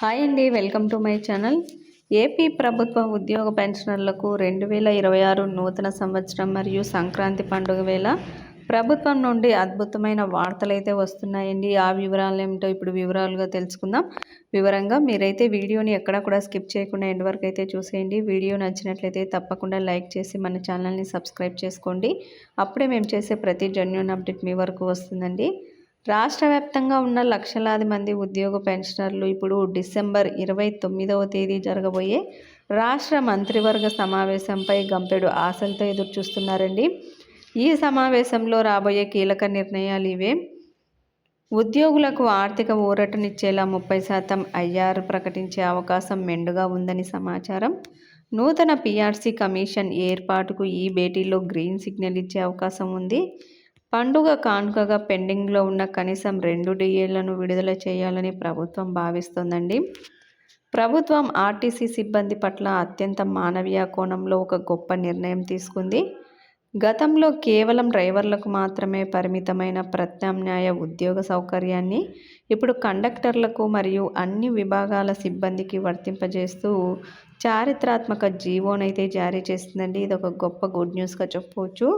Hi అండి welcome to my channel. AP ప్రభుత్వ ఉద్యోగ పెన్షనర్లకు రెండు వేల ఇరవై ఆరు నూతన సంవత్సరం మరియు సంక్రాంతి పండుగ వేళ ప్రభుత్వం నుండి అద్భుతమైన వార్తలు అయితే వస్తున్నాయండి. ఆ వివరాలు ఏమిటో ఇప్పుడు వివరాలుగా తెలుసుకుందాం. వివరంగా మీరైతే వీడియోని ఎక్కడా కూడా స్కిప్ చేయకుండా ఎండ్ వరకు అయితే చూసేయండి. వీడియో నచ్చినట్లయితే తప్పకుండా లైక్ చేసి మన ఛానల్ని సబ్స్క్రైబ్ చేసుకోండి. అప్పుడే మేము చేసే ప్రతి జెన్యున్ అప్డేట్ మీ వరకు వస్తుందండి. రాష్ట్ర వ్యాప్తంగా ఉన్న లక్షలాది మంది ఉద్యోగ పెన్షనర్లు ఇప్పుడు డిసెంబర్ ఇరవై తొమ్మిదవ తేదీ జరగబోయే రాష్ట్ర మంత్రివర్గ సమావేశంపై గంపెడు ఆశలతో ఎదురుచూస్తున్నారండి. ఈ సమావేశంలో రాబోయే కీలక నిర్ణయాలు ఇవే. ఉద్యోగులకు ఆర్థిక ఊరటనిచ్చేలా ముప్పై శాతం ఐఆర్ ప్రకటించే అవకాశం మెండుగా ఉందని సమాచారం. నూతన పీఆర్సీ కమిషన్ ఏర్పాటుకు ఈ భేటీలో గ్రీన్ సిగ్నల్ ఇచ్చే అవకాశం ఉంది. పండుగ కానుకగా పెండింగ్లో ఉన్న కనీసం రెండు డిఏలను విడుదల చేయాలని ప్రభుత్వం భావిస్తోందండి. ప్రభుత్వం ఆర్టీసీ సిబ్బంది పట్ల అత్యంత మానవీయ కోణంలో ఒక గొప్ప నిర్ణయం తీసుకుంది. గతంలో కేవలం డ్రైవర్లకు మాత్రమే పరిమితమైన ప్రత్యామ్నాయ ఉద్యోగ సౌకర్యాన్ని ఇప్పుడు కండక్టర్లకు మరియు అన్ని విభాగాల సిబ్బందికి వర్తింపజేస్తూ చారిత్రాత్మక జీవోనైతే జారీ చేస్తుందండి ఇది ఒక గొప్ప గుడ్ న్యూస్గా చెప్పవచ్చు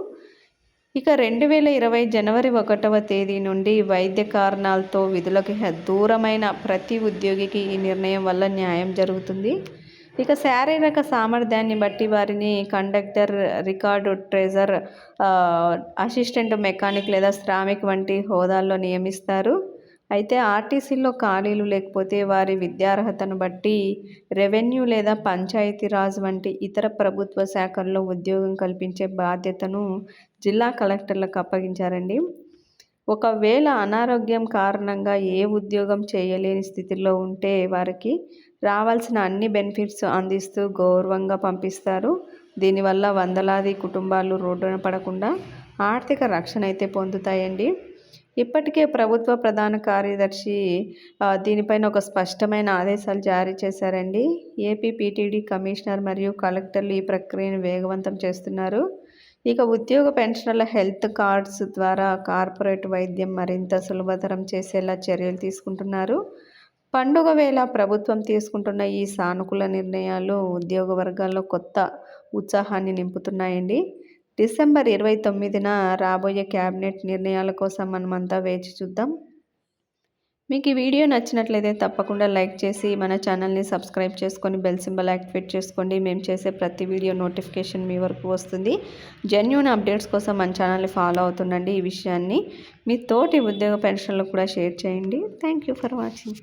ఇక రెండు వేల ఇరవై జనవరి ఒకటవ తేదీ నుండి వైద్య కారణాలతో విధులకు దూరమైన ప్రతి ఉద్యోగికి ఈ నిర్ణయం వల్ల న్యాయం జరుగుతుంది. ఇక శారీరక సామర్థ్యాన్ని బట్టి వారిని conductor record tracer assistant mechanic లేదా శ్రామిక్ వంటి హోదాల్లో నియమిస్తారు. అయితే ఆర్టీసీలో ఖాళీలు లేకపోతే వారి విద్యార్హతను బట్టి రెవెన్యూ లేదా పంచాయతీరాజ్ వంటి ఇతర ప్రభుత్వ శాఖల్లో ఉద్యోగం కల్పించే బాధ్యతను జిల్లా కలెక్టర్లకు అప్పగించారండి. ఒకవేళ అనారోగ్యం కారణంగా ఏ ఉద్యోగం చేయలేని స్థితిలో ఉంటే వారికి రావాల్సిన అన్ని బెనిఫిట్స్ అందిస్తూ గౌరవంగా పంపిస్తారు. దీనివల్ల వందలాది కుటుంబాలు రోడ్డున పడకుండా ఆర్థిక రక్షణ అయితే పొందుతాయండి. ఇప్పటికే ప్రభుత్వ ప్రధాన కార్యదర్శి దీనిపైన ఒక స్పష్టమైన ఆదేశాలు జారీ చేశారండి. ఏపీ పీటీడీ కమిషనర్ మరియు కలెక్టర్లు ఈ ప్రక్రియను వేగవంతం చేస్తున్నారు. ఇక ఉద్యోగ పెన్షనర్ల హెల్త్ కార్డ్స్ ద్వారా కార్పొరేట్ వైద్యం మరింత సులభతరం చేసేలా చర్యలు తీసుకుంటున్నారు. పండుగ వేళ ప్రభుత్వం తీసుకుంటున్న ఈ సానుకూల నిర్ణయాలు ఉద్యోగ వర్గాల్లో కొత్త ఉత్సాహాన్ని నింపుతున్నాయండి. డిసెంబర్ ఇరవై తొమ్మిదిన రాబోయే క్యాబినెట్ నిర్ణయాల కోసం మనమంతా వేచి చూద్దాం. మీకు ఈ వీడియో నచ్చినట్లయితే తప్పకుండా లైక్ చేసి మన ఛానల్ని సబ్స్క్రైబ్ చేసుకొని బెల్ సింబల్ యాక్టివేట్ చేసుకోండి. మేము చేసే ప్రతి వీడియో నోటిఫికేషన్ మీ వరకు వస్తుంది. జెన్యున్ అప్డేట్స్ కోసం మన ఛానల్ని ఫాలో అవుతుండండి ఈ విషయాన్ని. మీ తోటి ఉద్యోగ పెన్షన్లు కూడా షేర్ చేయండి. Thank for watching.